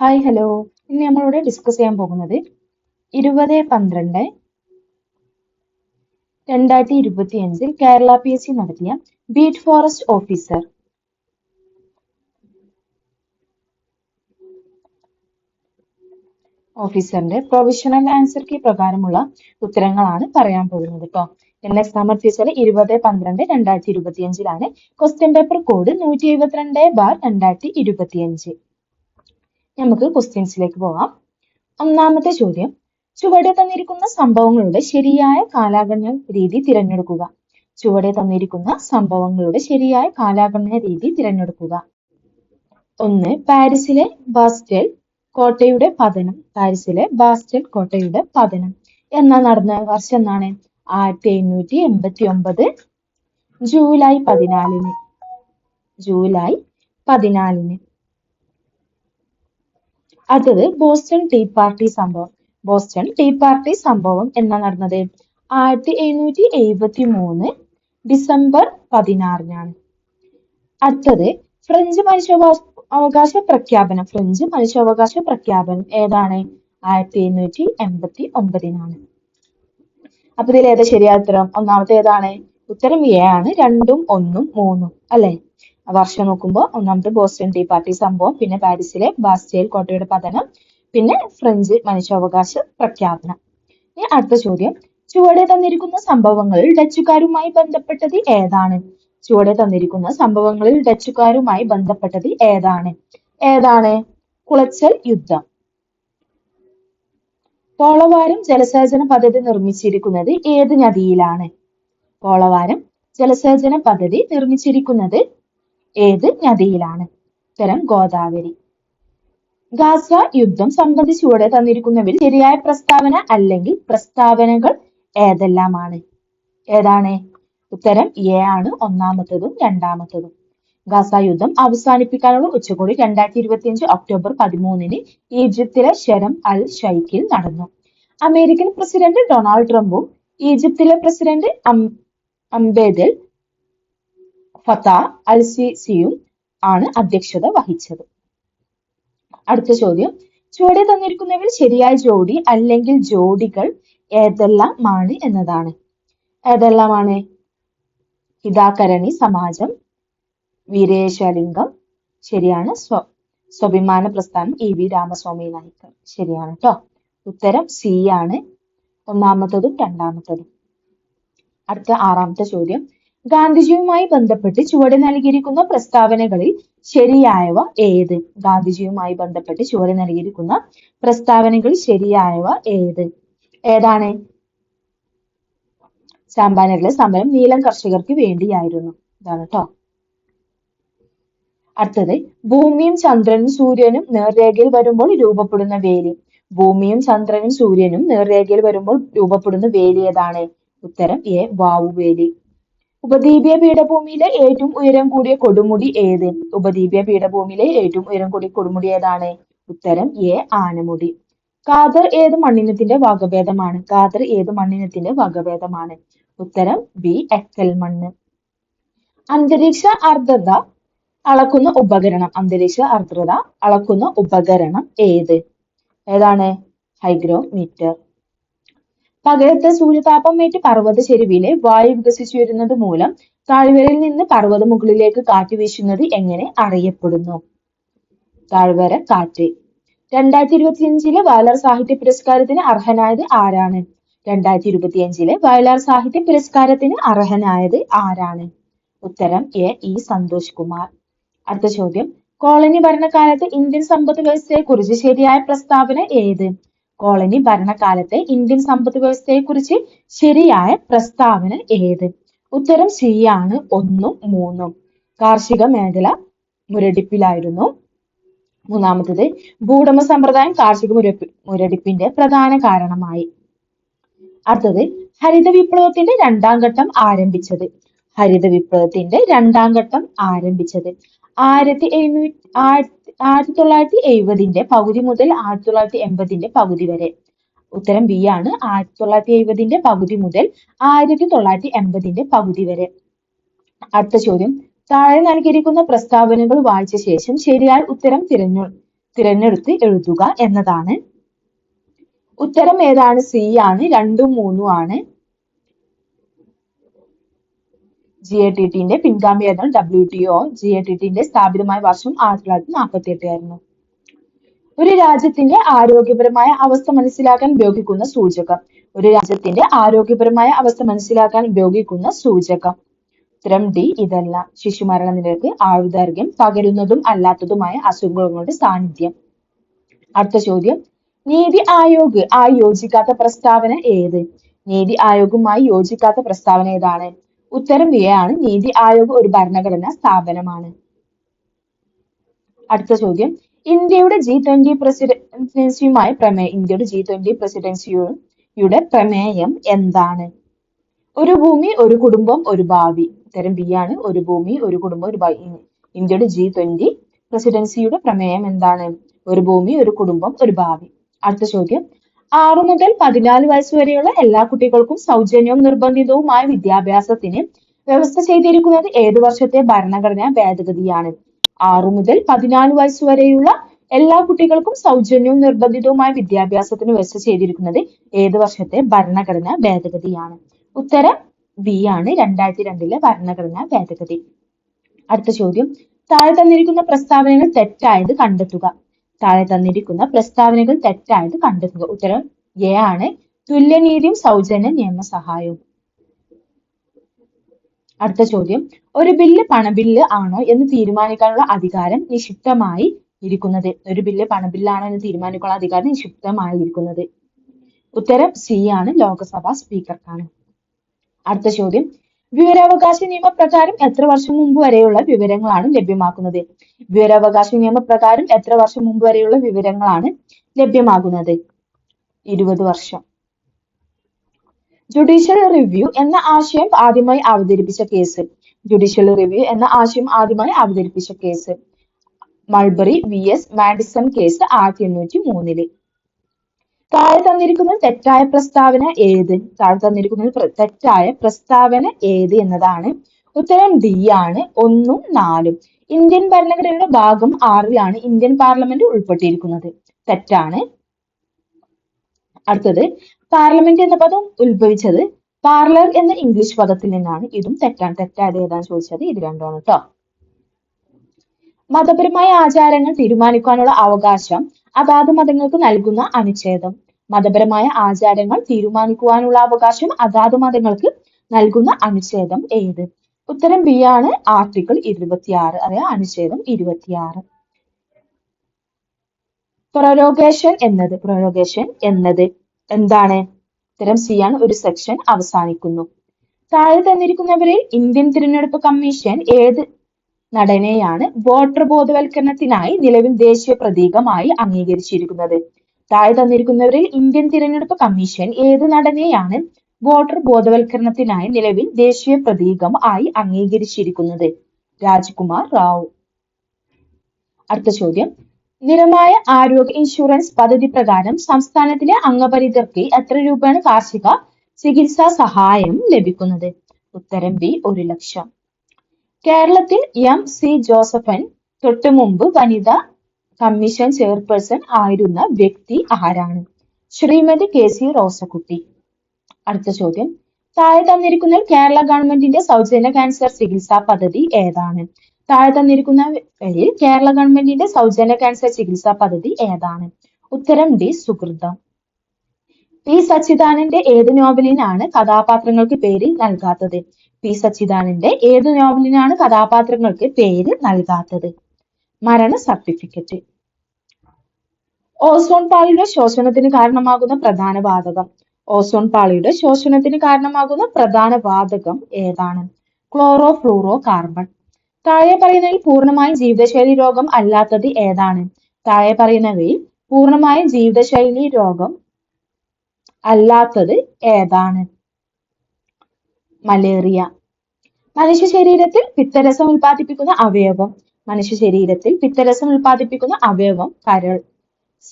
Hi hello ഇന്ന് നമ്മളിവിടെ discuss ചെയ്യാൻ പോകുന്നത് ഇരുപത് പന്ത്രണ്ട് രണ്ടായിരത്തി ഇരുപത്തി അഞ്ചിൽ കേരള പി എസ് സി നടത്തിയ ബീറ്റ് ഫോറസ്റ്റ് ഓഫീസർ ഓഫീസറിന്റെ പ്രൊവിഷണൽ ആൻസർ കീ പ്രകാരമുള്ള ഉത്തരങ്ങളാണ് പറയാൻ പോകുന്നത് കേട്ടോ എന്നെ സമർപ്പിച്ചാൽ ഇരുപത് പന്ത്രണ്ട് രണ്ടായിരത്തി ഇരുപത്തി അഞ്ചിലാണ് ക്വസ്റ്റ്യൻ പേപ്പർ കോഡ് നൂറ്റി എഴുപത്തിരണ്ട് ബാർ രണ്ടായിരത്തി ഇരുപത്തി അഞ്ച് നമുക്ക് ക്വസ്റ്റ്യൻസിലേക്ക് പോകാം. ഒന്നാമത്തെ ചോദ്യം. ചുവടെ തന്നിരിക്കുന്ന സംഭവങ്ങളുടെ ശരിയായ കാലാഗണന രീതി തിരഞ്ഞെടുക്കുക. ചുവടെ തന്നിരിക്കുന്ന സംഭവങ്ങളുടെ ശരിയായ കാലാഗണന രീതി തിരഞ്ഞെടുക്കുക. ഒന്ന് പാരീസിലെ ബാസ്റ്റൽ കോട്ടയുടെ പതനം. പാരീസിലെ ബാസ്റ്റൽ കോട്ടയുടെ പതനം. എന്നാ നടന്ന വർഷം എന്നാണ് ആയിരത്തി എണ്ണൂറ്റി എൺപത്തി ഒമ്പത് ജൂലൈ പതിനാലിന്. ജൂലൈ പതിനാലിന്. അടുത്തത് ബോസ്റ്റൺ ടീ പാർട്ടി സംഭവം. ബോസ്റ്റൺ ടീ പാർട്ടി സംഭവം എന്നാ നടന്നത്? ആയിരത്തി എഴുന്നൂറ്റി എഴുപത്തി മൂന്ന് ഡിസംബർ പതിനാറിനാണ്. അടുത്തത് ഫ്രഞ്ച് മനുഷ്യാവകാശ അവകാശ പ്രഖ്യാപനം. ഫ്രഞ്ച് മനുഷ്യാവകാശ പ്രഖ്യാപനം ഏതാണ്? ആയിരത്തി എണ്ണൂറ്റി എൺപത്തി ഒമ്പതിനാണ് അപ്പൊ ഇതിൽ ഏതാ ശരിയായ ഉത്തരം? ഒന്നാമത്തെ ഏതാണ് ഉത്തരം എ ആണ്. രണ്ടും ഒന്നും മൂന്നും അല്ലെ? വർഷം നോക്കുമ്പോൾ ഒന്നാമത്തെ ബോസ്റ്റൺ ടീ പാർട്ടി സംഭവം പിന്നെ പാരീസിലെ ബാസ്റ്റേൽ കോട്ടയുടെ പതനം പിന്നെ ഫ്രഞ്ച് മനുഷ്യാവകാശ പ്രഖ്യാപനം. ഇനി അടുത്ത ചോദ്യം. ചുവടെ തന്നിരിക്കുന്ന സംഭവങ്ങളിൽ ഡച്ചുകാരുമായി ബന്ധപ്പെട്ടത് ഏതാണ്? ചുവടെ തന്നിരിക്കുന്ന സംഭവങ്ങളിൽ ഡച്ചുകാരുമായി ബന്ധപ്പെട്ടത് ഏതാണ്? ഏതാണ്? കുളച്ചൽ യുദ്ധം. പോളവാരം ജലസേചന പദ്ധതി നിർമ്മിച്ചിരിക്കുന്നത് ഏത് നദിയിലാണ്? പോളവാരം ജലസേചന പദ്ധതി നിർമ്മിച്ചിരിക്കുന്നത് ഏത് നദിയിലാണ്? ഉത്തരം ഗോദാവരി. ഗാസ യുദ്ധം സംബന്ധിച്ച് തന്നിരിക്കുന്നവർ ശരിയായ പ്രസ്താവന അല്ലെങ്കിൽ പ്രസ്താവനകൾ ഏതെല്ലാമാണ്? ഏതാണ്? ഉത്തരം എ ആണ് ഒന്നാമത്തതും രണ്ടാമത്തതും. ഗാസ യുദ്ധം അവസാനിപ്പിക്കാനുള്ള ഉച്ചകോടി രണ്ടായിരത്തി ഇരുപത്തിയഞ്ച് ഒക്ടോബർ പതിമൂന്നിന് ഈജിപ്തിലെ ഷെരം അൽ ഷൈഖിൽ നടന്നു. അമേരിക്കൻ പ്രസിഡന്റ് ഡൊണാൾഡ് ട്രംപും ഈജിപ്തിലെ പ്രസിഡന്റ് അംബേദൽ ഫത്ത അൽ സിസിയും ആണ് അധ്യക്ഷത വഹിച്ചത്. അടുത്ത ചോദ്യം. ചുവടെ തന്നിരിക്കുന്നവയിൽ ശരിയായ ജോഡി അല്ലെങ്കിൽ ജോഡികൾ ഏതെല്ലാമാണ് എന്നതാണ്. ഏതെല്ലാമാണ് ഹിതാകരണി സമാജം വീരേശലിംഗം ശരിയാണ്. സ്വ സ്വാഭിമാന പ്രസ്ഥാനം ഇ വി രാമസ്വാമി നായിക്കർ ശരിയാണ് കേട്ടോ ഉത്തരം സി ആണ്. ഒന്നാമത്തതും രണ്ടാമത്തതും. അടുത്ത ആറാമത്തെ ചോദ്യം. ഗാന്ധിജിയുമായി ബന്ധപ്പെട്ട് ചുവടെ നൽകിയിരിക്കുന്ന പ്രസ്താവനകളിൽ ശരിയായവ ഏത്? ഗാന്ധിജിയുമായി ബന്ധപ്പെട്ട് ചുവടെ നൽകിയിരിക്കുന്ന പ്രസ്താവനകൾ ശരിയായവ ഏത്? ഏതാണ്? ചാമ്പാനരിലെ സമരം നീലം കർഷകർക്ക് വേണ്ടിയായിരുന്നു. ഇതാണ് കേട്ടോ അടുത്തത് ഭൂമിയും ചന്ദ്രനും സൂര്യനും നേർരേഖയിൽ വരുമ്പോൾ രൂപപ്പെടുന്ന വേലി. ഭൂമിയും ചന്ദ്രനും സൂര്യനും നേർരേഖയിൽ വരുമ്പോൾ രൂപപ്പെടുന്ന വേലി ഏതാണ്? ഉത്തരം എ വാവുവേലി. ഉപദ്വീപീയ പീഠഭൂമിയിലെ ഏറ്റവും ഉയരം കൂടിയ കൊടുമുടി ഏത്? ഉപദ്വീപീയ പീഠഭൂമിയിലെ ഏറ്റവും ഉയരം കൂടിയ കൊടുമുടി ഏതാണ്? ഉത്തരം എ ആനമുടി. കാതർ ഏത് മണ്ണിനത്തിന്റെ വകഭേദമാണ്? കാതർ ഏത് മണ്ണിനത്തിന്റെ വകഭേദമാണ്? ഉത്തരം ബി എക്കൽ മണ്ണ്. അന്തരീക്ഷ ആർദ്രത അളക്കുന്ന ഉപകരണം. അന്തരീക്ഷ ആർദ്രത അളക്കുന്ന ഉപകരണം ഏത്? ഏതാണ്? ഹൈഗ്രോമീറ്റർ. പകരത്തെ സൂര്യതാപമേറ്റ് പർവത ചെരുവിലെ വായു വികസിച്ചു വരുന്നത് മൂലം താഴ്വരയിൽ നിന്ന് പർവത മുകളിലേക്ക് കാറ്റ് വീശുന്നത് എങ്ങനെ അറിയപ്പെടുന്നു? താഴ്വര കാറ്റ്. രണ്ടായിരത്തി ഇരുപത്തിയഞ്ചിലെ വയലാർ സാഹിത്യ പുരസ്കാരത്തിന് അർഹനായത് ആരാണ്? രണ്ടായിരത്തി ഇരുപത്തിയഞ്ചിലെ വയലാർ സാഹിത്യ പുരസ്കാരത്തിന് അർഹനായത് ആരാണ്? ഉത്തരം എ. ഇ. സന്തോഷ് കുമാർ. അടുത്ത ചോദ്യം. കോളനി ഭരണകാലത്ത് ഇന്ത്യൻ സമ്പദ് വ്യവസ്ഥയെ കുറിച്ച് ശരിയായ പ്രസ്താവന ഏത്? കോളനി ഭരണകാലത്തെ ഇന്ത്യൻ സമ്പദ് വ്യവസ്ഥയെ കുറിച്ച് ശരിയായ പ്രസ്താവന ഏത്? ഉത്തരം സി ആണ് ഒന്നും മൂന്നും. കാർഷിക മേഖല മുരടിപ്പിലായിരുന്നു. മൂന്നാമത്തത് ഭൂടമ സമ്പ്രദായം കാർഷിക മുരപ്പി മുരടിപ്പിന്റെ പ്രധാന കാരണമായി. അടുത്തത് ഹരിത വിപ്ലവത്തിന്റെ രണ്ടാം ഘട്ടം ആരംഭിച്ചത്. ഹരിത വിപ്ലവത്തിന്റെ രണ്ടാം ഘട്ടം ആരംഭിച്ചത്. ആയിരത്തി എഴുന്നൂറ്റി ആയിരത്തി തൊള്ളായിരത്തി എഴുപതിന്റെ പകുതി മുതൽ ആയിരത്തി തൊള്ളായിരത്തി എൺപതിന്റെ പകുതി വരെ. ഉത്തരം ബി ആണ്. ആയിരത്തി തൊള്ളായിരത്തി എഴുപതിന്റെ പകുതി മുതൽ ആയിരത്തി തൊള്ളായിരത്തി എൺപതിന്റെ പകുതി വരെ. അടുത്ത ചോദ്യം. താഴെ നൽകിയിരിക്കുന്ന പ്രസ്താവനകൾ വായിച്ച ശേഷം ശരിയായ ഉത്തരം തിരഞ്ഞു തിരഞ്ഞെടുത്ത് എഴുതുക എന്നതാണ്. ഉത്തരം ഏതാണ്? സി ആണ്. രണ്ടും മൂന്നും ആണ്. ജി എ ടി ടിന്റെ പിൻഗാമിയായിരുന്നു W T O G A T ടിന്റെ സ്ഥാപിതമായ വർഷം ആയിരത്തി തൊള്ളായിരത്തി നാൽപ്പത്തി എട്ട് ആയിരുന്നു. ഒരു രാജ്യത്തിന്റെ ആരോഗ്യപരമായ അവസ്ഥ മനസ്സിലാക്കാൻ ഉപയോഗിക്കുന്ന സൂചകം. ഒരു രാജ്യത്തിന്റെ ആരോഗ്യപരമായ അവസ്ഥ മനസ്സിലാക്കാൻ ഉപയോഗിക്കുന്ന സൂചകം. ഉത്തരം ഡി ഇതല്ല. ശിശുമരണ നിരക്ക് ആയുർദൈർഘ്യം പകരുന്നതും അല്ലാത്തതുമായ അസുഖങ്ങളുടെ സാന്നിധ്യം. അടുത്ത ചോദ്യം. നീതി ആയോഗ് ആയി യോജിക്കാത്ത പ്രസ്താവന ഏത്? നീതി ആയോഗുമായി യോജിക്കാത്ത പ്രസ്താവന ഏതാണ്? ഉത്തരം എ ആണ്. നീതി ആയോഗ് ഒരു ഭരണഘടനാ സ്ഥാപനമാണ്. അടുത്ത ചോദ്യം. ഇന്ത്യയുടെ ജി ട്വന്റി പ്രസിഡൻസിയുമായി പ്രമേയം ഇന്ത്യയുടെ ജി ട്വന്റി പ്രസിഡൻസിയുടെ പ്രമേയം എന്താണ്? ഒരു ഭൂമി ഒരു കുടുംബം ഒരു ഭാവി. ഉത്തരം ബി ആണ്. ഒരു ഭൂമി ഒരു കുടുംബം ഒരു ഭാവി. ഇന്ത്യയുടെ ജി ട്വന്റി പ്രസിഡൻസിയുടെ പ്രമേയം എന്താണ്? ഒരു ഭൂമി ഒരു കുടുംബം ഒരു ഭാവി. അടുത്ത ചോദ്യം. ആറു മുതൽ പതിനാല് വയസ്സ് വരെയുള്ള എല്ലാ കുട്ടികൾക്കും സൗജന്യവും നിർബന്ധിതവുമായ വിദ്യാഭ്യാസത്തിന് വ്യവസ്ഥ ചെയ്തിരിക്കുന്നത് ഏതു വർഷത്തെ ഭരണഘടനാ ഭേദഗതിയാണ്? ആറു മുതൽ പതിനാല് വയസ്സ് വരെയുള്ള എല്ലാ കുട്ടികൾക്കും സൗജന്യവും നിർബന്ധിതവുമായ വിദ്യാഭ്യാസത്തിന് വ്യവസ്ഥ ചെയ്തിരിക്കുന്നത് ഏത് വർഷത്തെ ഭരണഘടനാ ഭേദഗതിയാണ്? ഉത്തരം ബി ആണ് രണ്ടായിരത്തി രണ്ടിലെ ഭരണഘടനാ ഭേദഗതി. അടുത്ത ചോദ്യം. താഴെ തന്നിരിക്കുന്ന പ്രസ്താവനകൾ തെറ്റായത് കണ്ടെത്തുക. താഴെ തന്നിരിക്കുന്ന പ്രസ്താവനകൾ തെറ്റായിട്ട് കണ്ടെത്തുക. ഉത്തരം എ ആണ്. തുല്യനീതിയും സൗജന്യ നിയമസഹായവും. അടുത്ത ചോദ്യം. ഒരു ബില്ല് പണബില്ല് ആണോ എന്ന് തീരുമാനിക്കാനുള്ള അധികാരം നിക്ഷിപ്തമായി ഇരിക്കുന്നത്? ഒരു ബില്ല് പണബില്ലാണോ എന്ന് തീരുമാനിക്കാനുള്ള അധികാരം നിക്ഷിപ്തമായി ഇരിക്കുന്നത്? ഉത്തരം സി ആണ്. ലോക്സഭാ സ്പീക്കർക്കാണ്. അടുത്ത ചോദ്യം. വിവരാവകാശ നിയമപ്രകാരം എത്ര വർഷം മുമ്പ് വരെയുള്ള വിവരങ്ങളാണ് ലഭ്യമാക്കുന്നത്? വിവരാവകാശ നിയമപ്രകാരം എത്ര വർഷം മുമ്പ് വരെയുള്ള വിവരങ്ങളാണ് ലഭ്യമാകുന്നത്? ഇരുപത് വർഷം. ജുഡീഷ്യൽ റിവ്യൂ എന്ന ആശയം ആദ്യമായി അവതരിപ്പിച്ച കേസ്. ജുഡീഷ്യൽ റിവ്യൂ എന്ന ആശയം ആദ്യമായി അവതരിപ്പിച്ച case. Marbury V S Madison case ആയിരത്തി എണ്ണൂറ്റി മൂന്നിൽ. താഴെ തന്നിരിക്കുന്ന തെറ്റായ പ്രസ്താവന ഏത്? താഴെ തന്നിരിക്കുന്നത് തെറ്റായ പ്രസ്താവന ഏത് എന്നതാണ്. ഉത്തരം ഡി ആണ്. ഒന്നും നാലും. ഇന്ത്യൻ ഭരണഘടനയുടെ ഭാഗം ആറിലാണ് ഇന്ത്യൻ പാർലമെന്റ് ഉൾപ്പെട്ടിരിക്കുന്നത്. തെറ്റാണ്. അടുത്തത് പാർലമെന്റ് എന്ന പദം ഉത്ഭവിച്ചത് പാർലർ എന്ന ഇംഗ്ലീഷ് പദത്തിൽ നിന്നാണ്. ഇതും തെറ്റാണ്. തെറ്റായത് ഏതാണ് ചോദിച്ചത് ഇത് രണ്ടാണ് കേട്ടോ മതപരമായ ആചാരങ്ങൾ തീരുമാനിക്കാനുള്ള അവകാശം അതാത് മതങ്ങൾക്ക് നൽകുന്ന അനുച്ഛേദം. മതപരമായ ആചാരങ്ങൾ തീരുമാനിക്കുവാനുള്ള അവകാശം അതാത് മതങ്ങൾക്ക് നൽകുന്ന അനുച്ഛേദം ഏത്? ഉത്തരം ബി ആണ് ആർട്ടിക്കിൾ ഇരുപത്തിയാറ്. അതായത് അനുച്ഛേദം ഇരുപത്തിയാറ്. പ്രൊറോഗേഷൻ എന്നത് പ്രൊറോഗേഷൻ എന്നത് എന്താണ്? ഉത്തരം സി ആണ്. ഒരു സെക്ഷൻ അവസാനിക്കുന്നു. താഴെ തന്നിരിക്കുന്നവരിൽ ഇന്ത്യൻ തിരഞ്ഞെടുപ്പ് കമ്മീഷൻ ഏത് നടനെയാണ് വോട്ടർ ബോധവൽക്കരണത്തിനായി നിലവിൽ ദേശീയ പ്രതീകമായി അംഗീകരിച്ചിരിക്കുന്നത്. താഴെ തന്നിരിക്കുന്നവരിൽ ഇന്ത്യൻ തിരഞ്ഞെടുപ്പ് കമ്മീഷൻ ഏത് നടനെയാണ് വോട്ടർ ബോധവൽക്കരണത്തിനായി നിലവിൽ ദേശീയ പ്രതീകം ആയി അംഗീകരിച്ചിരിക്കുന്നത്? രാജ്കുമാർ റാവു. അടുത്ത ചോദ്യം. നിരമായ ആരോഗ്യ ഇൻഷുറൻസ് പദ്ധതി പ്രകാരം സംസ്ഥാനത്തിലെ അംഗപരിതർക്ക് എത്ര രൂപയാണ് കാർഷിക ചികിത്സാ സഹായം ലഭിക്കുന്നത്? ഉത്തരം ബി ഒരു ലക്ഷം. കേരളത്തിൽ എം സി ജോസഫൻ തൊട്ടു മുമ്പ് വനിതാ കമ്മീഷൻ ചെയർപേഴ്സൺ ആയിരുന്ന വ്യക്തി ആരാണ്? Shrimati K C Rosakutty. അടുത്ത ചോദ്യം. താഴെ തന്നിരിക്കുന്ന കേരള ഗവൺമെന്റിന്റെ സൗജന്യ ക്യാൻസർ ചികിത്സാ പദ്ധതി ഏതാണ്? താഴെ തന്നിരിക്കുന്നവരിൽ കേരള ഗവൺമെന്റിന്റെ സൗജന്യ ക്യാൻസർ ചികിത്സാ പദ്ധതി ഏതാണ്? ഉത്തരം ഡി സുഹൃതം. പി സച്ചിദാനന്റെ ഏത് നോവലിനാണ് കഥാപാത്രങ്ങൾക്ക് പേര് നൽകാത്തത്? പി സച്ചിദാനന്റെ ഏത് നോവലിനാണ് കഥാപാത്രങ്ങൾക്ക് പേര് നൽകാത്തത്? മരണ സർട്ടിഫിക്കറ്റ്. ഓസോൺ പാളിയുടെ ശോഷണത്തിന് കാരണമാകുന്ന പ്രധാന വാതകം. ഓസോൺ പാളിയുടെ ശോഷണത്തിന് കാരണമാകുന്ന പ്രധാന വാതകം ഏതാണ്? ക്ലോറോ ഫ്ലൂറോ കാർബൺ താഴെ പറയുന്നതിൽ പൂർണമായും ജീവിതശൈലി രോഗം അല്ലാത്തത് ഏതാണ്? താഴെ പറയുന്നവയിൽ പൂർണമായും ജീവിതശൈലി രോഗം അല്ലാത്തത് ഏതാണ്? മലേറിയ. മനുഷ്യ ശരീരത്തിൽ പിത്തരസം ഉൽപ്പാദിപ്പിക്കുന്ന അവയവം. മനുഷ്യ ശരീരത്തിൽ പിത്തരസം ഉൽപ്പാദിപ്പിക്കുന്ന അവയവം കരൾ.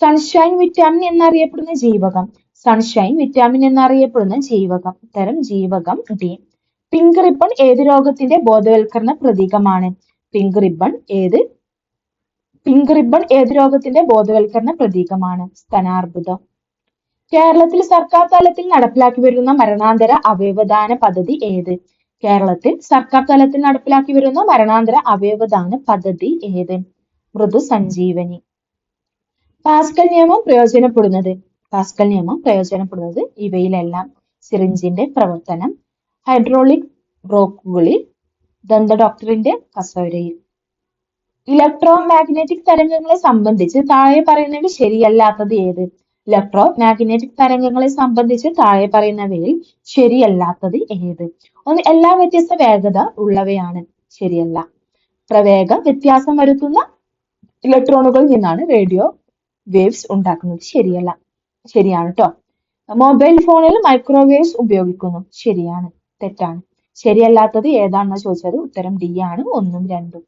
സൺഷൈൻ വിറ്റാമിൻ എന്നറിയപ്പെടുന്ന ജീവകം. സൺഷൈൻ വിറ്റാമിൻ എന്നറിയപ്പെടുന്ന ജീവകം. ഉത്തരം ജീവകം ഡി പിങ്ക് റിബൺ ഏത് രോഗത്തിന്റെ ബോധവൽക്കരണ പ്രതീകമാണ്? പിങ്ക് റിബൺ ഏത്? പിങ്ക് റിബൺ ഏത് രോഗത്തിന്റെ ബോധവൽക്കരണ പ്രതീകമാണ്? സ്തനാർബുദം കേരളത്തിൽ സർക്കാർ തലത്തിൽ നടപ്പിലാക്കി വരുന്ന മരണാന്തര അവയവദാന പദ്ധതി ഏത്? കേരളത്തിൽ സർക്കാർ തലത്തിൽ നടപ്പിലാക്കി വരുന്ന മരണാന്തര അവയവദാന പദ്ധതി ഏത്? മൃദു സഞ്ജീവനി. പാസ്കൽ നിയമം പ്രയോജനപ്പെടുന്നത്? പാസ്കൽ നിയമം പ്രയോജനപ്പെടുന്നത് ഇവയിലെല്ലാം. സിറിഞ്ചിന്റെ പ്രവർത്തനം ഹൈഡ്രോളിക് ബ്രോക്കുകളിൽ ദന്ത ഡോക്ടറിന്റെ കസോരയിൽ. ഇലക്ട്രോ മാഗ്നറ്റിക് തരംഗങ്ങളെ സംബന്ധിച്ച് താഴെ പറയുന്നത് ശരിയല്ലാത്തത് ഏത്? ഇലക്ട്രോ മാഗ്നറ്റിക് തരംഗങ്ങളെ സംബന്ധിച്ച് താഴെ പറയുന്നവയിൽ ശരിയല്ലാത്തത് ഏത്? ഒന്ന് എല്ലാ വ്യത്യസ്ത വേഗത ഉള്ളവയാണ് ശരിയല്ല. പ്രവേഗ വ്യത്യാസം വരുത്തുന്ന ഇലക്ട്രോണുകളിൽ നിന്നാണ് റേഡിയോ വേവ്സ് ഉണ്ടാക്കുന്നത്. ശരിയല്ല. ശരിയാണ് കേട്ടോ മൊബൈൽ ഫോണിൽ മൈക്രോവേവ്സ് ഉപയോഗിക്കുന്നു. ശരിയാണ്. തെറ്റാണ്. ശരിയല്ലാത്തത് ഏതാണെന്ന് ചോദിച്ചത്? ഉത്തരം ഡി ആണ്. ഒന്നും രണ്ടും.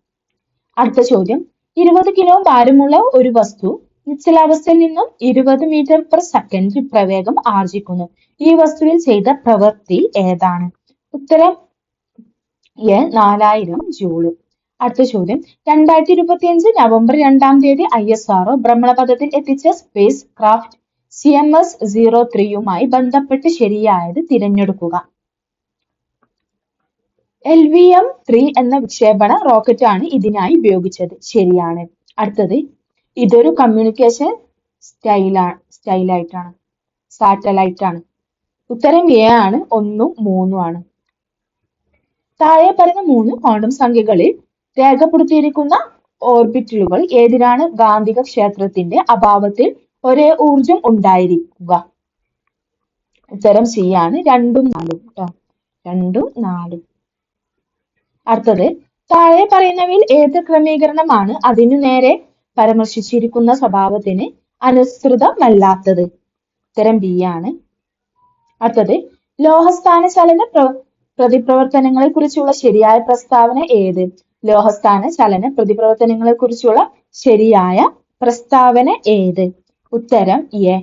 അടുത്ത ചോദ്യം. ഇരുപത് കിലോ ഭാരമുള്ള ഒരു വസ്തു നിശ്ചലാവസ്ഥയിൽ നിന്നും ഇരുപത് മീറ്റർ പെർ സെക്കൻഡ് പ്രവേഗം ആർജിക്കുന്നു. ഈ വസ്തുവിൽ ചെയ്ത പ്രവൃത്തി ഏതാണ്? ഉത്തരം എ നാലായിരം ജൂൾ. അടുത്ത ചോദ്യം. രണ്ടായിരത്തി ഇരുപത്തി അഞ്ച് നവംബർ രണ്ടാം തീയതി ഐ എസ് ആർഒ ഭ്രമണപഥത്തിൽ എത്തിച്ച spacecraft C M S zero ത്രീയുമായി ബന്ധപ്പെട്ട് ശരിയായത് തിരഞ്ഞെടുക്കുക. എൽ വി എം ത്രീ എന്ന വിക്ഷേപണ റോക്കറ്റ് ആണ് ഇതിനായി ഉപയോഗിച്ചത്. ശരിയാണ്. അടുത്തത്. ഇതൊരു കമ്മ്യൂണിക്കേഷൻ സ്റ്റൈലാണ് സ്റ്റൈലായിട്ടാണ് സാറ്റലൈറ്റാണ് ഉത്തരം എ ആണ് ഒന്നും മൂന്നും ആണ്. താഴെ പറയുന്ന മൂന്ന് ക്വാണ്ടം സംഖ്യകളിൽ രേഖപ്പെടുത്തിയിരിക്കുന്ന ഓർബിറ്റലുകൾ ഏതിനാണ്? ഗാന്ധിക ക്ഷേത്രത്തിന്റെ അഭാവത്തിൽ ഒരേ ഊർജം ഉണ്ടായിരിക്കുക. ഉത്തരം സി ആണ് രണ്ടും നാലും കേട്ടോ രണ്ടും നാലും. അടുത്തത് താഴെ പറയുന്നവയിൽ ഏത് ക്രമീകരണമാണ്? അതിനു നേരെ പരാമർശിച്ചിരിക്കുന്ന സ്വഭാവത്തിന് അനുസൃതമല്ലാത്തത്. ഉത്തരം ബി ആണ്. അടുത്തത് ലോഹസ്ഥാന ചലന പ്ര പ്രതിപ്രവർത്തനങ്ങളെ കുറിച്ചുള്ള ശരിയായ പ്രസ്താവന ഏത്? ലോഹസ്ഥാന ചലന പ്രതിപ്രവർത്തനങ്ങളെ കുറിച്ചുള്ള ശരിയായ പ്രസ്താവന ഏത്? ഉത്തരം എ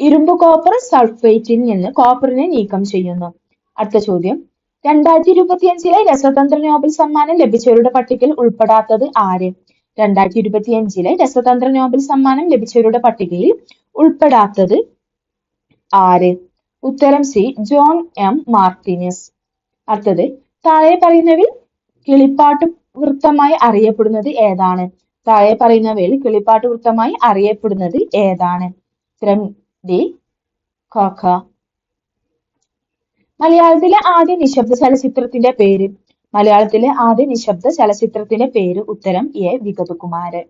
ഇരുമ്പ് കോപ്പർ സൾഫേറ്റിൽ നിന്ന് കോപ്പറിനെ നീക്കം ചെയ്യുന്നു. അടുത്ത ചോദ്യം രണ്ടായിരത്തി ഇരുപത്തിയഞ്ചിലെ രസതന്ത്ര നോബൽ സമ്മാനം ലഭിച്ചവരുടെ പട്ടികയിൽ ഉൾപ്പെടാത്തത് ആര്? രണ്ടായിരത്തി ഇരുപത്തിയഞ്ചിലെ രസതന്ത്ര നോബൽ സമ്മാനം ലഭിച്ചവരുടെ പട്ടികയിൽ ഉൾപ്പെടാത്തത് ആര്? ഉത്തരം സി ജോൺ എം. മാർട്ടിനസ്. അടുത്തത് താഴെ പറയുന്നവയിൽ കിളിപ്പാട്ട് വൃത്തമായി അറിയപ്പെടുന്നത് ഏതാണ്? താഴെ പറയുന്നവയിൽ കിളിപ്പാട്ട് വൃത്തമായി അറിയപ്പെടുന്നത് ഏതാണ്? ഉത്തരം ഡി കോക്ക മലയാളത്തിലെ ആദ്യ നിശബ്ദ ചലച്ചിത്രത്തിന്റെ പേര് മലയാളത്തിലെ ആദ്യ നിശബ്ദ ചലച്ചിത്രത്തിന്റെ പേര് ഉത്തരം എ. വിഗതകുമാരൻ.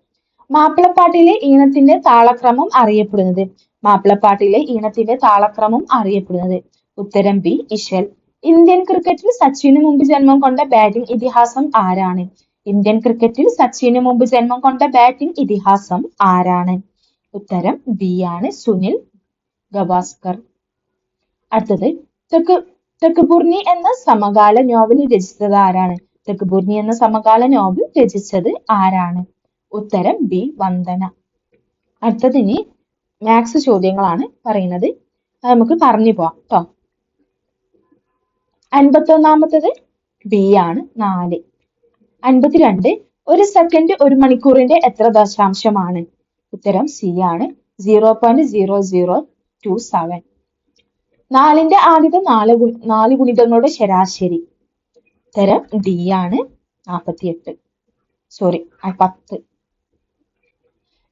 മാപ്പിളപ്പാട്ടിലെ ഈണത്തിന്റെ താളക്രമം അറിയപ്പെടുന്നത്. മാപ്പിളപ്പാട്ടിലെ ഈണത്തിന്റെ താളക്രമം അറിയപ്പെടുന്നത്. ഉത്തരം ബി. ഇശൽ. ഇന്ത്യൻ ക്രിക്കറ്റിൽ സച്ചിന് മുമ്പ് ജന്മം കൊണ്ട ബാറ്റിംഗ് ഇതിഹാസം ആരാണ്? ഇന്ത്യൻ ക്രിക്കറ്റിൽ സച്ചിന് മുമ്പ് ജന്മം കൊണ്ട ബാറ്റിംഗ് ഇതിഹാസം ആരാണ്? ഉത്തരം ബി ആണ് സുനിൽ ഗവാസ്കർ. അടുത്തത് തെക്ക് തെക്കുപൂർണി എന്ന സമകാല നോവൽ രചിച്ചത് ആരാണ്? തെക്കുപൂർണി എന്ന സമകാല നോവൽ രചിച്ചത് ആരാണ്? ഉത്തരം ബി വന്ദന. അടുത്തതിന് മാത്സ് ചോദ്യങ്ങളാണ് പറയുന്നത്. നമുക്ക് പറഞ്ഞു പോവാം കേട്ടോ അൻപത്തി ഒന്നാമത്തത് ബി ആണ് നാല്. അൻപത്തിരണ്ട് ഒരു സെക്കൻഡ് ഒരു മണിക്കൂറിന്റെ എത്ര ദശാംശമാണ്? ഉത്തരം സി ആണ്. Zero point zero zero two seven നാലിന്റെ ആദ്യത്തെ നാല് ഗു- നാല് ഗുണിതങ്ങളുടെ ശരാശരി. തരം ഡി ആണ്. നാൽപ്പത്തിയെട്ട് സോറി പത്ത്.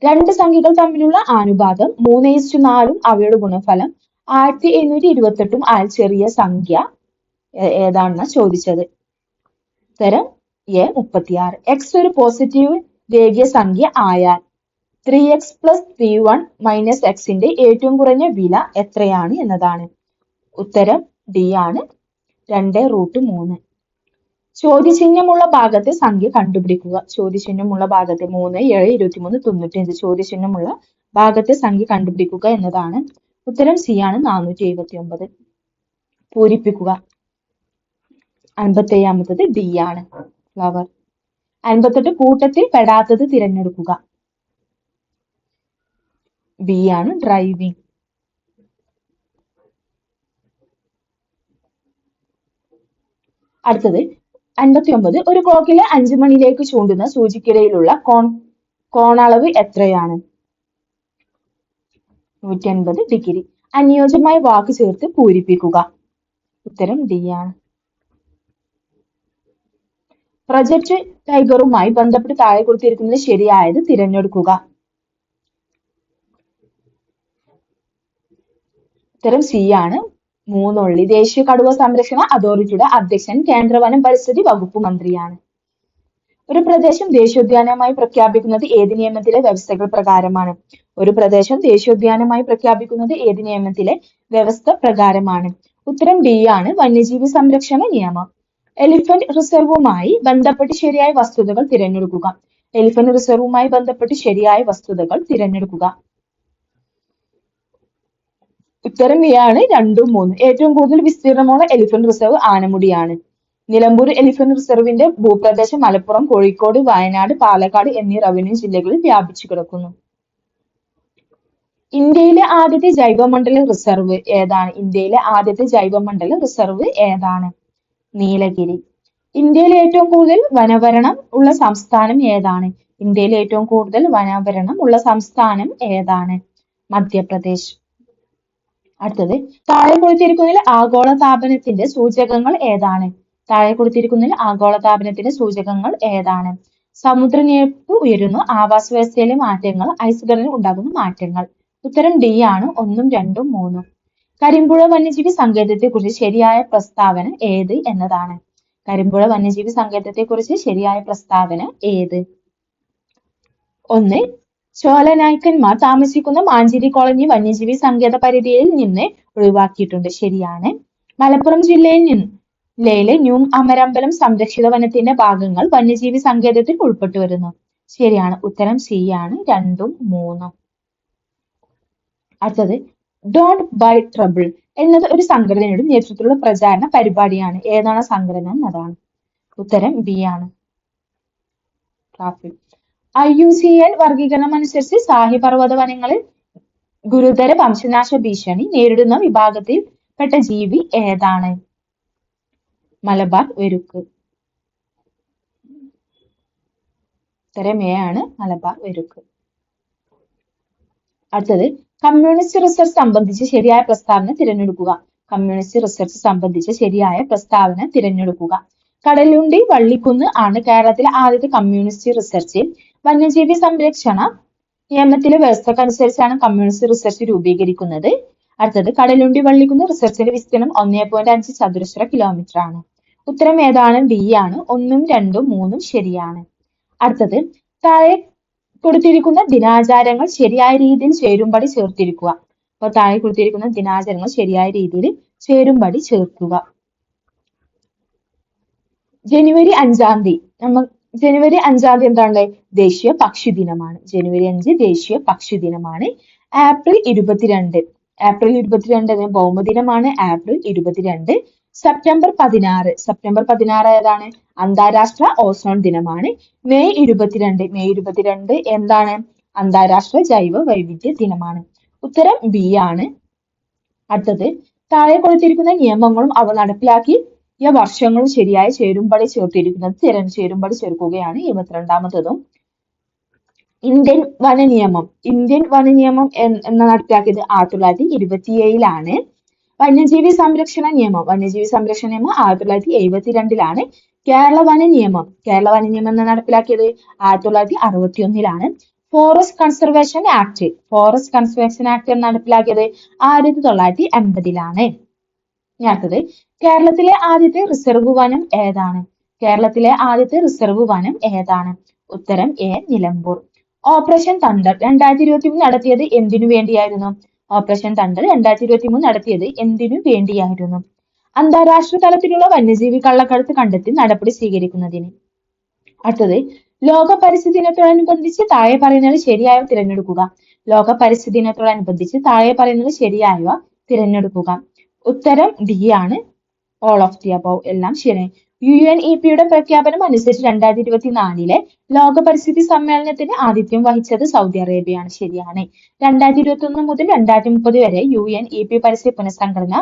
രണ്ട് സംഖ്യകൾ തമ്മിലുള്ള അനുപാതം മൂന്ന് ഇസ്റ്റു നാലും അവയുടെ ഗുണഫലം ആയിരത്തി എണ്ണൂറ്റി ഇരുപത്തെട്ടും ആയ ചെറിയ സംഖ്യ ഏതാണെന്ന് ചോദിച്ചത്. ഉത്തരം എ മുപ്പത്തിയാറ്. എക്സ് ഒരു പോസിറ്റീവ് രേഖീയ സംഖ്യ ആയാൽ three X plus three one minus എക്സിന്റെ ഏറ്റവും കുറഞ്ഞ വില എത്രയാണ് എന്നതാണ്. ഉത്തരം ഡി ആണ്. രണ്ട് റൂട്ട് മൂന്ന്. ചോദ്യചിഹ്നമുള്ള ഭാഗത്തെ സംഖ്യ കണ്ടുപിടിക്കുക. ചോദ്യചിഹ്നമുള്ള ഭാഗത്തെ മൂന്ന് ഏഴ് ഇരുപത്തിമൂന്ന് തൊണ്ണൂറ്റിയഞ്ച്. ചോദ്യചിഹ്നമുള്ള ഭാഗത്തെ സംഖ്യ കണ്ടുപിടിക്കുക എന്നതാണ്. ഉത്തരം സി ആണ് നാനൂറ്റി എഴുപത്തി ഒമ്പത് പൂരിപ്പിക്കുക. അൻപത്തേഴാമത്തത് ഡി ആണ്. ഫ്ലവർ അൻപത്തെട്ട് കൂട്ടത്തിൽ പെടാത്തത് തിരഞ്ഞെടുക്കുക. ബി ആണ് ഡ്രൈവിംഗ് അടുത്തത് അൻപത്തി ഒമ്പത് ഒരു ക്ലോക്കിലെ അഞ്ചു മണിയിലേക്ക് ചൂണ്ടുന്ന സൂചിക്കിടയിലുള്ള കോൺ കോണളവ് എത്രയാണ്? നൂറ്റി അൻപത് ഡിഗ്രി. അനുയോജ്യമായ വാക്ക് ചേർത്ത് പൂരിപ്പിക്കുക. ഉത്തരം ഡി ആണ്. പ്രൊജക്ട് ടൈഗറുമായി ബന്ധപ്പെട്ട് താഴെ കൊടുത്തിരിക്കുന്നത് ശരിയായത് തിരഞ്ഞെടുക്കുക. ഉത്തരം സി ആണ്. മൂന്നുള്ളി. ദേശീയ കടുവ സംരക്ഷണ അതോറിറ്റിയുടെ അധ്യക്ഷൻ കേന്ദ്ര വനം പരിസ്ഥിതി വകുപ്പ് മന്ത്രിയാണ്. ഒരു പ്രദേശം ദേശീയോദ്യാനമായി പ്രഖ്യാപിക്കുന്നത് ഏത് നിയമത്തിലെ വ്യവസ്ഥകൾ പ്രകാരമാണ്? ഒരു പ്രദേശം ദേശീയോദ്യാനമായി പ്രഖ്യാപിക്കുന്നത് ഏത് നിയമത്തിലെ വ്യവസ്ഥ പ്രകാരമാണ്? ഉത്തരം ഡി ആണ് വന്യജീവി സംരക്ഷണ നിയമം. എലിഫന്റ് റിസർവുമായി ബന്ധപ്പെട്ട് ശരിയായ വസ്തുതകൾ തിരഞ്ഞെടുക്കുക. എലിഫന്റ് റിസർവുമായി ബന്ധപ്പെട്ട് ശരിയായ വസ്തുതകൾ തിരഞ്ഞെടുക്കുക. ഉത്തരം എ ആണ് രണ്ടും മൂന്നും. ഏറ്റവും കൂടുതൽ വിസ്തീർണമുള്ള എലിഫന്റ് റിസർവ് ആനമുടിയാണ്. നിലമ്പൂർ എലിഫന്റ് റിസർവിന്റെ ഭൂപ്രദേശം മലപ്പുറം കോഴിക്കോട് വയനാട് പാലക്കാട് എന്നീ റവന്യൂ ജില്ലകളിൽ വ്യാപിച്ചു കിടക്കുന്നു. ഇന്ത്യയിലെ ആദ്യത്തെ ജൈവമണ്ഡല റിസർവ് ഏതാണ്? ഇന്ത്യയിലെ ആദ്യത്തെ ജൈവമണ്ഡല റിസർവ് ഏതാണ്? നീലഗിരി. ഇന്ത്യയിലെ ഏറ്റവും കൂടുതൽ വനവരണം ഉള്ള സംസ്ഥാനം ഏതാണ്? ഇന്ത്യയിലെ ഏറ്റവും കൂടുതൽ വനാഭരണം ഉള്ള സംസ്ഥാനം ഏതാണ്? മധ്യപ്രദേശ്. അടുത്തത് താഴെ കൊടുത്തിരിക്കുന്നതിൽ ആഗോള താപനത്തിന്റെ സൂചകങ്ങൾ ഏതാണ്? താഴെ കൊടുത്തിരിക്കുന്നതിൽ ആഗോള താപനത്തിന്റെ സൂചകങ്ങൾ ഏതാണ്? സമുദ്രനിരപ്പ് ഉയരുന്നു ആവാസ വ്യവസ്ഥയിലെ മാറ്റങ്ങൾ ഐസ് ഉണ്ടാകുന്ന മാറ്റങ്ങൾ. ഉത്തരം ഡി ആണ് ഒന്നും രണ്ടും മൂന്നും. കരിമ്പുഴ വന്യജീവി സങ്കേതത്തെ കുറിച്ച് ശരിയായ പ്രസ്താവന ഏത് എന്നതാണ്? കരിമ്പുഴ വന്യജീവി സങ്കേതത്തെ കുറിച്ച് ശരിയായ പ്രസ്താവന ഏത്? ഒന്ന് ചോലനായ്ക്കന്മാർ താമസിക്കുന്ന മാഞ്ചേരി കോളനി വന്യജീവി സങ്കേത പരിധിയിൽ നിന്ന് ഒഴിവാക്കിയിട്ടുണ്ട്. ശരിയാണ്. മലപ്പുറം ജില്ലയിൽ നിന്ന് ജില്ലയിലെ ന്യൂ അമരമ്പലം സംരക്ഷിത വനത്തിന്റെ ഭാഗങ്ങൾ വന്യജീവി സങ്കേതത്തിൽ ഉൾപ്പെട്ടു വരുന്നു. ശരിയാണ്. ഉത്തരം സി ആണ്. രണ്ടും മൂന്നും. അടുത്തത്. ഡോണ്ട് ബൈ ട്രബിൾ എന്നത് ഒരു സംഘടനയുടെ നേതൃത്വത്തിലുള്ള പ്രചാരണ പരിപാടിയാണ്. ഏതാണ് സംഘടന എന്നതാണ്. ഉത്തരം ബി ആണ്. Traffic. I U C N വർഗീകരണം അനുസരിച്ച് സാഹിപർവത വനങ്ങളിൽ ഗുരുതര വംശനാശ ഭീഷണി നേരിടുന്ന വിഭാഗത്തിൽ പെട്ട ജീവി ഏതാണ്? മലബാർ വെരുക്ക്. ഉത്തരം എ ആണ് മലബാർ വെരുക്ക്. അടുത്തത് കമ്മ്യൂണിസ്റ്റ് റിസർച്ച് സംബന്ധിച്ച് ശരിയായ പ്രസ്താവന തിരഞ്ഞെടുക്കുക. കമ്മ്യൂണിസ്റ്റ് റിസർച്ച് സംബന്ധിച്ച് ശരിയായ പ്രസ്താവന തിരഞ്ഞെടുക്കുക. കടലുണ്ടി വള്ളിക്കുന്ന് ആണ് കേരളത്തിലെ ആദ്യത്തെ കമ്മ്യൂണിസ്റ്റ് റിസർച്ച് വന്യജീവി സംരക്ഷണ നിയമത്തിലെ വ്യവസ്ഥക്കനുസരിച്ചാണ് കമ്മ്യൂണിസ്റ്റ് റിസർച്ച് രൂപീകരിക്കുന്നത്. അടുത്തത് കടലുണ്ടി വള്ളിക്കുന്ന് റിസർച്ചിന്റെ വിസ്തീർണം ഒന്നേ പോയിന്റ് അഞ്ച് ചതുരശ്ര കിലോമീറ്റർ ആണ്. ഉത്തരം ഏതാണ്? ഡി ആണ്. ഒന്നും രണ്ടും മൂന്നും ശരിയാണ്. അടുത്തത് താഴെ കൊടുത്തിരിക്കുന്ന ദിനാചാരങ്ങൾ ശരിയായ രീതിയിൽ ചേരുംപടി ചേർത്തിരിക്കുക. അപ്പോൾ താഴെ കൊടുത്തിരിക്കുന്ന ദിനാചാരങ്ങൾ ശരിയായ രീതിയിൽ ചേരുംപടി ചേർക്കുക. ജനുവരി അഞ്ചാം തീയതി നമ്മ ജനുവരി അഞ്ചാം തീയതി എന്താണ്? ദേശീയ പക്ഷി ദിനമാണ്. ജനുവരി അഞ്ച് ദേശീയ പക്ഷി ദിനമാണ്. ഏപ്രിൽ ഇരുപത്തിരണ്ട്. ഏപ്രിൽ ഇരുപത്തിരണ്ട് ഭൗമദിനമാണ് ഏപ്രിൽ ഇരുപത്തിരണ്ട്. സെപ്റ്റംബർ പതിനാറ്. സെപ്റ്റംബർ പതിനാറ് ഏതാണ്? അന്താരാഷ്ട്ര ഓസോൺ ദിനമാണ്. മെയ് ഇരുപത്തിരണ്ട്. മെയ് ഇരുപത്തിരണ്ട് എന്താണ്? അന്താരാഷ്ട്ര ജൈവ വൈവിധ്യ ദിനമാണ്. ഉത്തരം ബി ആണ്. അടുത്തത്. താഴെ കൊടുത്തിരിക്കുന്ന നിയമങ്ങളും അവ നടപ്പിലാക്കിയ വർഷങ്ങൾ ശരിയായ ചേരുംപടി ചേർത്തിരിക്കുന്നത് തിരഞ്ഞ് ചേരുംപടി ചേർക്കുകയാണ് ഇരുപത്തിരണ്ടാമത്തതും. ഇന്ത്യൻ വന നിയമം ഇന്ത്യൻ വന നിയമം എന്ന നടപ്പിലാക്കിയത് ആയിരത്തി തൊള്ളായിരത്തി ഇരുപത്തിയേഴിലാണ്. വന്യജീവി സംരക്ഷണ നിയമം വന്യജീവി സംരക്ഷണ നിയമം ആയിരത്തി തൊള്ളായിരത്തി എഴുപത്തിരണ്ടിലാണ്. കേരള വന നിയമം കേരള വന നിയമം എന്ന് നടപ്പിലാക്കിയത് ആയിരത്തി തൊള്ളായിരത്തി അറുപത്തി ഒന്നിലാണ് forest conservation act forest conservation act നടപ്പിലാക്കിയത് ആയിരത്തി തൊള്ളായിരത്തി എൺപതിലാണ് ഇനി അടുത്തത് കേരളത്തിലെ ആദ്യത്തെ റിസർവ് വനം ഏതാണ്? കേരളത്തിലെ ആദ്യത്തെ റിസർവ് വനം ഏതാണ്? ഉത്തരം എ നിലമ്പൂർ. ഓപ്പറേഷൻ തണ്ടർ രണ്ടായിരത്തി ഇരുപത്തി മൂന്ന് നടത്തിയത് എന്തിനു വേണ്ടിയായിരുന്നു? ഓപ്പറേഷൻ തണ്ടർ രണ്ടായിരത്തി ഇരുപത്തി മൂന്ന് നടത്തിയത് എന്തിനു വേണ്ടിയായിരുന്നു? അന്താരാഷ്ട്ര തലത്തിലുള്ള വന്യജീവി കള്ളക്കടത്ത് കണ്ടെത്തി നടപടി സ്വീകരിക്കുന്നതിന്. അടുത്തത് ലോക പരിസ്ഥിതി ദിനത്തോടനുബന്ധിച്ച് താഴെ പറയുന്നത് ശരിയായ തിരഞ്ഞെടുക്കുക? ലോക പരിസ്ഥിതി ദിനത്തോടനുബന്ധിച്ച് താഴെ പറയുന്നത് ശരിയായവ തിരഞ്ഞെടുക്കുക? ഉത്തരം ഡി ആണ്. ഓൾ ഓഫ് ദി അബൌ എല്ലാം ശരിയാണ്. യു എൻ ഇ പിയുടെ പ്രഖ്യാപനം അനുസരിച്ച് രണ്ടായിരത്തി ഇരുപത്തി നാലിലെ ലോക പരിസ്ഥിതി സമ്മേളനത്തിന് ആതിഥ്യം വഹിച്ചത് സൗദി അറേബ്യയാണ്. ശരിയാണ്. രണ്ടായിരത്തി ഇരുപത്തി ഒന്ന് മുതൽ രണ്ടായിരത്തി മുപ്പത് വരെ യു എൻ ഇ പി പരിസ്ഥിതി പുനഃസംഘടന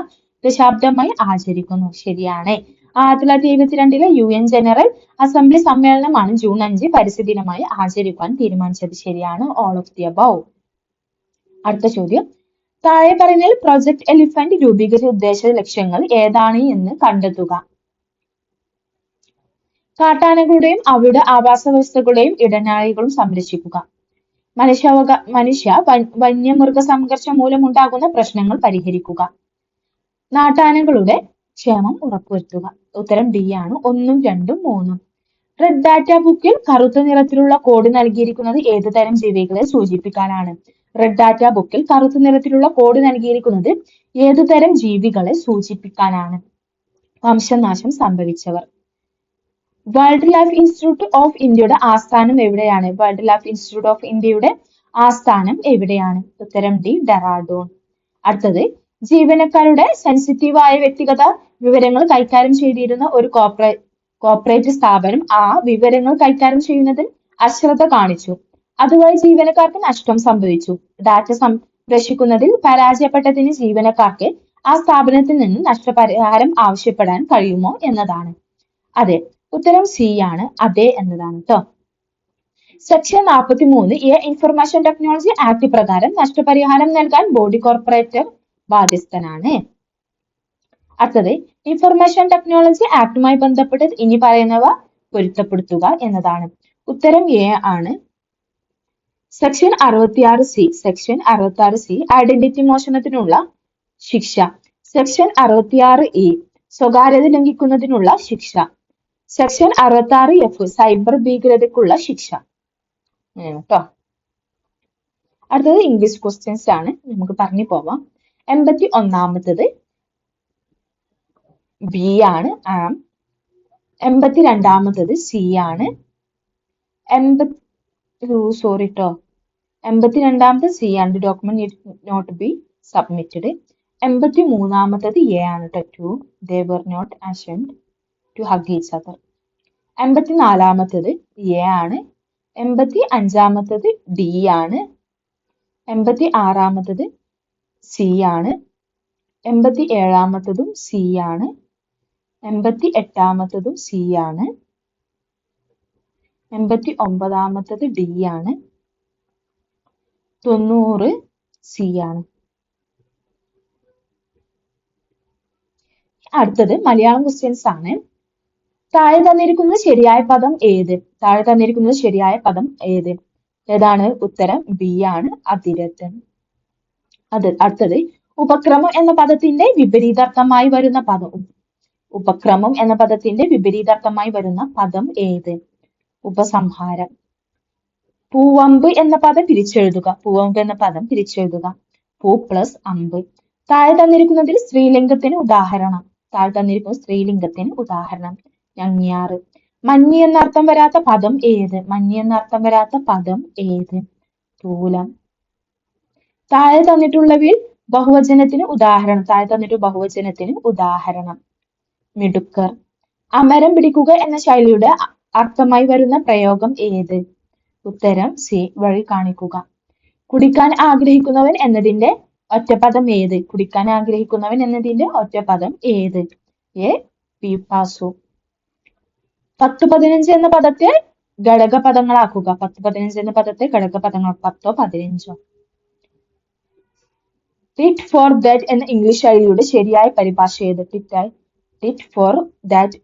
ദശാബ്ദമായി ആചരിക്കുന്നു. ശരിയാണ്. ആയിരത്തി തൊള്ളായിരത്തി എഴുപത്തിരണ്ടിലെ യു എൻ ജനറൽ അസംബ്ലി സമ്മേളനമാണ് ജൂൺ അഞ്ച് പരിസ്ഥിതി ദിനമായി ആചരിക്കാൻ തീരുമാനിച്ചത്. ശരിയാണ്. ഓൾ ഓഫ് ദി അബൌവ് അടുത്ത ചോദ്യം. താഴെ പറയുന്നതിൽ പ്രൊജക്ട് എലിഫന്റ് രൂപീകരിച്ച ഉദ്ദേശ ലക്ഷ്യങ്ങൾ ഏതാണ് എന്ന് കണ്ടെത്തുക. കാട്ടാനകളുടെയും അവയുടെ ആവാസ വ്യവസ്ഥകളുടെയും ഇടനാഴികളും സംരക്ഷിക്കുക. മനുഷ്യാവക മനുഷ്യ വന്യമൃഗ സംഘർഷം മൂലമുണ്ടാകുന്ന പ്രശ്നങ്ങൾ പരിഹരിക്കുക. നാട്ടാനകളുടെ ക്ഷേമം ഉറപ്പുവരുത്തുക. ഉത്തരം ഡി ആണ്. ഒന്നും രണ്ടും മൂന്നും. റെഡ് ഡാറ്റ ബുക്കിൽ കറുത്ത നിറത്തിലുള്ള കോഡ് നൽകിയിരിക്കുന്നത് ഏത് തരം ജീവികളെ സൂചിപ്പിക്കാനാണ്? റെഡ് ഡാറ്റ ബുക്കിൽ കറുത്ത നിറത്തിലുള്ള കോഡ് നൽകിയിരിക്കുന്നത് ഏതുതരം ജീവികളെ സൂചിപ്പിക്കാനാണ്? വംശനാശം സംഭവിച്ചവർ. വൈൽഡ് ലൈഫ് ഇൻസ്റ്റിറ്റ്യൂട്ട് ഓഫ് ഇന്ത്യയുടെ ആസ്ഥാനം എവിടെയാണ്? വൈൽഡ് ലൈഫ് ഇൻസ്റ്റിറ്റ്യൂട്ട് ഓഫ് ഇന്ത്യയുടെ ആസ്ഥാനം എവിടെയാണ്? ഉത്തരം ഡി ഡെറാഡോൺ അടുത്തത് ജീവനക്കാരുടെ സെൻസിറ്റീവായ വ്യക്തിഗത വിവരങ്ങൾ കൈകാര്യം ചെയ്തിരുന്ന ഒരു കോപ്പറേ കോപ്പറേറ്റ് സ്ഥാപനം. ആ വിവരങ്ങൾ കൈകാര്യം ചെയ്യുന്നതിൽ അശ്രദ്ധ കാണിച്ചു. അതുവഴി ജീവനക്കാർക്ക് നഷ്ടം സംഭവിച്ചു. ഡാറ്റ സംരക്ഷിക്കുന്നതിൽ പരാജയപ്പെട്ടതിന് ജീവനക്കാർക്ക് ആ സ്ഥാപനത്തിൽ നിന്ന് നഷ്ടപരിഹാരം ആവശ്യപ്പെടാൻ കഴിയുമോ എന്നതാണ്. അതെ ഉത്തരം സി ആണ് അതെ എന്നതാണ് കേട്ടോ സെക്ഷൻ നാൽപ്പത്തി മൂന്ന് എ ഇൻഫർമേഷൻ ടെക്നോളജി ആക്ട് പ്രകാരം നഷ്ടപരിഹാരം നൽകാൻ ബോഡി കോർപ്പറേറ്റർ ബാധ്യസ്ഥനാണ്. അടുത്തത് ഇൻഫർമേഷൻ ടെക്നോളജി ആക്ടുമായി ബന്ധപ്പെട്ട് ഇനി പറയുന്നവ പൊരുത്തപ്പെടുത്തുക എന്നതാണ്. ഉത്തരം എ ആണ് സെക്ഷൻ അറുപത്തിയാറ് സി സെക്ഷൻ അറുപത്തിയാറ് സി ഐഡന്റിറ്റി മോഷണത്തിനുള്ള ശിക്ഷ. സെക്ഷൻ അറുപത്തിയാറ് ഇ സ്വകാര്യത ലംഘിക്കുന്നതിനുള്ള ശിക്ഷ. സെക്ഷൻ അറുപത്തി ആറ് എഫ് സൈബർ ഭീകരതയ്ക്കുള്ള ശിക്ഷ. കേട്ടോ അടുത്തത് ഇംഗ്ലീഷ് ക്വസ്റ്റ്യൻസ് ആണ്. നമുക്ക് പറഞ്ഞു പോവാം. എൺപത്തി ഒന്നാമത്തത് ബി ആണ്. ആം. എൺപത്തി രണ്ടാമത്തത് സി ആണ് എൺപത്തി സോറി ട്ടോ. എൺപത്തി രണ്ടാമത്തെ സി ആണ് ഡോക്യുമെന്റ് നോട്ട് ബി സബ്മിറ്റഡ് എൺപത്തി മൂന്നാമത്തത് എ ആണ് to they were not ashamed to hug each other എൺപത്തി നാലാമത്തത് എ ആണ്. എൺപത്തി അഞ്ചാമത്തത് ഡി ആണ്. എൺപത്തി ആറാമത്തത് സി ആണ്. എൺപത്തി ഏഴാമത്തതും സി ആണ്. എൺപത്തി എട്ടാമത്തതും സി ആണ്. എൺപത്തി ഒമ്പതാമത്തത് ഡി ആണ്. തൊണ്ണൂറ് സി ആണ്. അടുത്തത് മലയാളം ക്വസ്റ്റ്യൻസ് ആണ്. താഴെ തന്നിരിക്കുന്ന ശരിയായ പദം ഏത്? താഴെ തന്നിരിക്കുന്നത് ശരിയായ പദം ഏത്? ഏതാണ് ഉത്തരം ബി ആണ് അതിരത്ത്. അത് അടുത്തത് ഉപക്രമം എന്ന പദത്തിന്റെ വിപരീതാർത്ഥമായി വരുന്ന പദം ഉപക്രമം എന്ന പദത്തിന്റെ വിപരീതാർത്ഥമായി വരുന്ന പദം ഏത്? ഉപസംഹാരം. പൂവമ്പ് എന്ന പദം പിരിച്ചെഴുതുക. പൂവമ്പ് എന്ന പദം പിരിച്ചെഴുതുക. പൂ പ്ലസ് അമ്പ്. താഴെ തന്നിരിക്കുന്നതിൽ സ്ത്രീലിംഗത്തിന് ഉദാഹരണം. താഴെ തന്നിരിക്കുന്ന സ്ത്രീലിംഗത്തിന് ഉദാഹരണം. ഞങ്ങിയാറ്. മഞ്ഞി എന്നർത്ഥം വരാത്ത പദം ഏത്? മഞ്ഞി എന്നർത്ഥം വരാത്ത പദം ഏത്? തൂലം. താഴെ തന്നിട്ടുള്ളവയിൽ ബഹുവചനത്തിന് ഉദാഹരണം. താഴെ തന്നിട്ട് ബഹുവചനത്തിന് ഉദാഹരണം. മിടുക്കർ. അമരം പിടിക്കുക എന്ന ശൈലിയുടെ അർത്ഥമായി വരുന്ന പ്രയോഗം ഏത്? ഉത്തരം സി വഴി കാണിക്കുക. കുടിക്കാൻ ആഗ്രഹിക്കുന്നവൻ എന്നതിന്റെ ഒറ്റപദം ഏത്? കുടിക്കാൻ ആഗ്രഹിക്കുന്നവൻ എന്നതിന്റെ ഒറ്റപദം ഏത്? എ പീപ്പാസു. പത്ത് പതിനഞ്ച് എന്ന പദത്തെ ഘടക പദങ്ങളാക്കുക പത്ത് പതിനഞ്ച് എന്ന പദത്തെ ഘടക പദങ്ങൾ പത്തോ പതിനഞ്ചോ. ടിറ്റ് ഫോർ ദാറ്റ് എന്ന ഇംഗ്ലീഷ് ശൈലിയുടെ ശരിയായ പരിഭാഷ ഏത്? Tit tit for that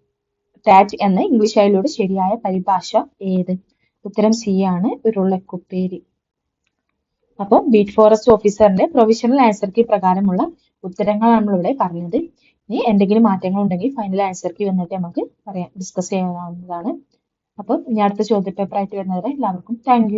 tat എന്ന ഇംഗ്ലീഷ് ശൈലിയുടെ ശരിയായ പരിഭാഷ ഏത്? ഉത്തരം സി ആണ് ഉരുളക്കുപ്പേരി. അപ്പോൾ ബീറ്റ് ഫോറസ്റ്റ് ഓഫീസറിന്റെ പ്രൊവിഷണൽ ആൻസർ കീ പ്രകാരമുള്ള ഉത്തരങ്ങളാണ് നമ്മൾ നമ്മളിവിടെ പറഞ്ഞത്. ഇനി എന്തെങ്കിലും മാറ്റങ്ങൾ ഉണ്ടെങ്കിൽ ഫൈനൽ ആൻസർ കീ വന്നിട്ട് നമുക്ക് പറയാം ഡിസ്കസ് ചെയ്യാവുന്നതാണ്. അപ്പം ഇനി അടുത്ത ചോദ്യ പേപ്പർ ആയിട്ട് വരുന്നവരെ എല്ലാവർക്കും താങ്ക്